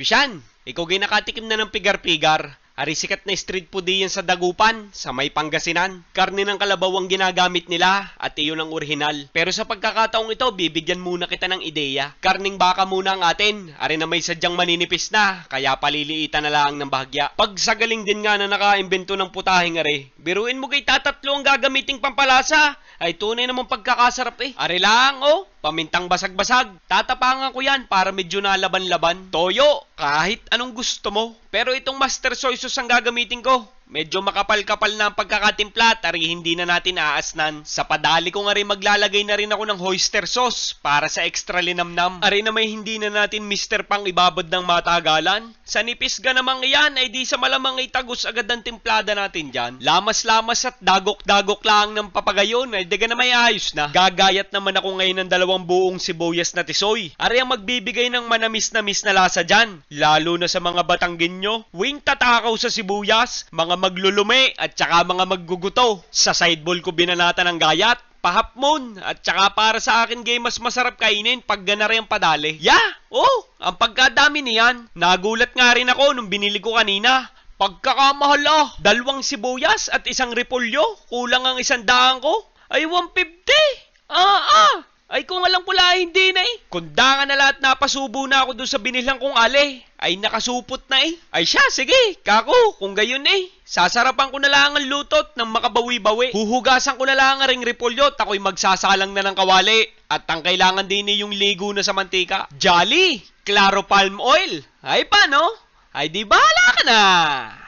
Pisyan, ikaw gay nakatikim na ng pigar-pigar. Ari sikat na street food yan sa Dagupan, sa may Pangasinan. Karne ng kalabaw ang ginagamit nila at iyon ang orihinal. Pero sa pagkakataong ito, bibigyan muna kita ng ideya. Karning baka muna ang atin. Ari na may sadyang maninipis na, kaya paliliitan na lang ng bahagya. Pag sa galing din nga na nakaimbento ng putahing ari, biruin mo kay tatatlo ang gagamiting pampalasa. Ay tunay namang pagkakasarap eh. Ari lang, oh. Pamintang basag-basag. Tatapangan ko yan para medyo nalaban-laban. Toyo, kahit anong gusto mo. Pero itong master soy sauce ang gagamitin ko. Medyo makapal-kapal na ang pagkakatimpla, tari hindi na natin aasnan. Sa padali ko nga rin maglalagay na rin ako ng oyster sauce para sa extra linamnam. Ari na may hindi na natin mister pang ibabad ng matagalan. Sa nipis ga namang iyan ay di sa malamang itagos agad ang timplada natin dyan. Lamas-lamas at dagok-dagok lang ng papagayon ay daga na may ayos na. Gagayat naman ako ngayon ng dalawang buong sibuyas na tisoy. Ari ang magbibigay ng manamis-namis na lasa dyan. Lalo na sa mga Batanggenyo. Wing tatakaw sa sibuyas, mga maglulume at saka mga magguguto. Sa sideball ko binanata ng gayat pahapmon at saka para sa akin gay mas masarap kainin pag ganari ang padali. Yeah! Oh! Ang pagkadami niyan. Nagulat nga rin ako nung binili ko kanina. Pagkakamahal ah! Dalawang sibuyas at isang repolyo. Kulang ang isang daan ko. Ay 150! Ah ah! Ay kung alam ko lang hindi na eh. Kundangan na lahat napasubo na ako doon sa binilhan kong ale. Ay nakasupot na eh. Ay siya, sige, kako, kung gayon eh. Sasarapan ko na lang ang lutot ng makabawi-bawi. Huhugasan ko na lang ang ring repolyo at ako'y magsasalang na ng kawali. At ang kailangan din eh yung ligo na sa mantika. Jolly! Claro palm oil. Ay paano? Ay di bahala ka na.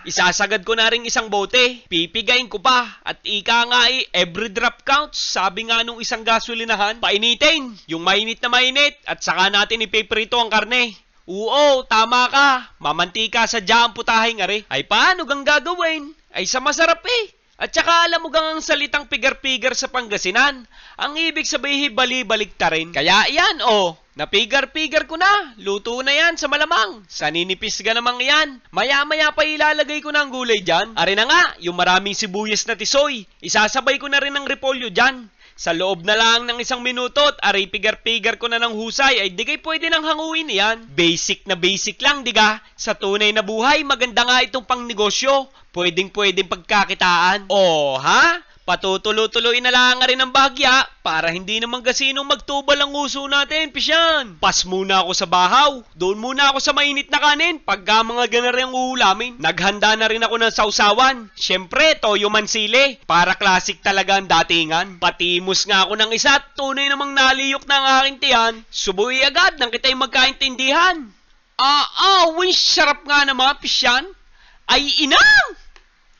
Isasagad ko na rin isang bote. Pipigayin ko pa. At ika nga eh, every drop counts. Sabi nga nung isang gasolinahan, painitin. Yung mainit na mainit. At saka natin ipiprito ang karne. Oo, tama ka. Mamantika sa dyan putahing are. Ay paano gang gagawin? Ay sa masarap eh. At saka alam mo gang ang salitang pigar-pigar sa Pangasinan. Ang ibig sabihin bali-balik ta rin. Kaya yan oh, napigar-pigar ko na. Luto na yan sa malamang. Sa ninipis ka namang yan. Maya-maya pa ilalagay ko na ang gulay dyan. Ari na nga, yung maraming sibuyas na tisoy. Isasabay ko na rin ang repolyo dyan. Sa loob na lang ng isang minuto at aray pigar-pigar ko na ng husay ay di kay pwede nang hanguin yan. Basic na basic lang, diga? Sa tunay na buhay, maganda nga itong pang negosyo. Pwedeng pwedeng pagkakitaan. Oh, ha? Patutulo-tuloy na lang nga rin ang bahagya para hindi naman kasinong magtubal ang uso natin, pisyan. Pas muna ako sa bahaw. Doon muna ako sa mainit na kanin pagka mga ganari ang uulamin. Naghanda na rin ako ng sausawan. Siyempre, toyo mansili. Para classic talaga ang datingan. Patimos nga ako ng isa at tunay namang naliyok na ang aking tiyan. Subuhi agad nang kita'y magkaintindihan. Ah, ah, win sarap nga na mga pisyan. Ay, inang!